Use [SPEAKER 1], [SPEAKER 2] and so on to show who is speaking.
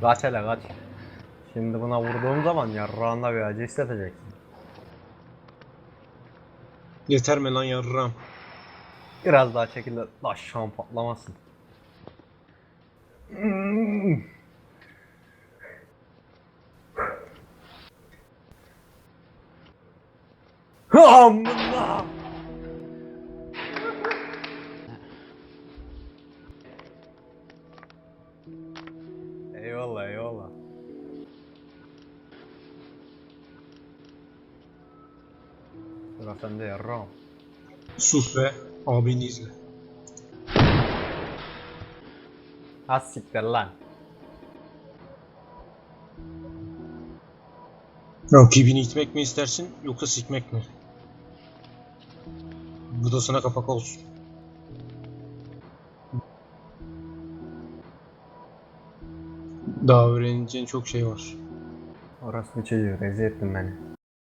[SPEAKER 1] Kaç hele kaç. Şimdi buna vurduğum zaman yarrağında bir acı hissedeceksin.
[SPEAKER 2] Yeter mi lan yarram?
[SPEAKER 1] Biraz daha çekil de aşağı patlamasın. Hmm. Amına! Eyvallah eyvallah. Sıra sende yarram.
[SPEAKER 2] Sus be. Abini izle.
[SPEAKER 1] Ha siktir lan.
[SPEAKER 2] Rakibini itmek mi istersin yoksa sikmek mi? Bu da sana kapak olsun. Daha öğreneceğin çok şey var.
[SPEAKER 1] Orası bir çocuğu rezil ettin beni.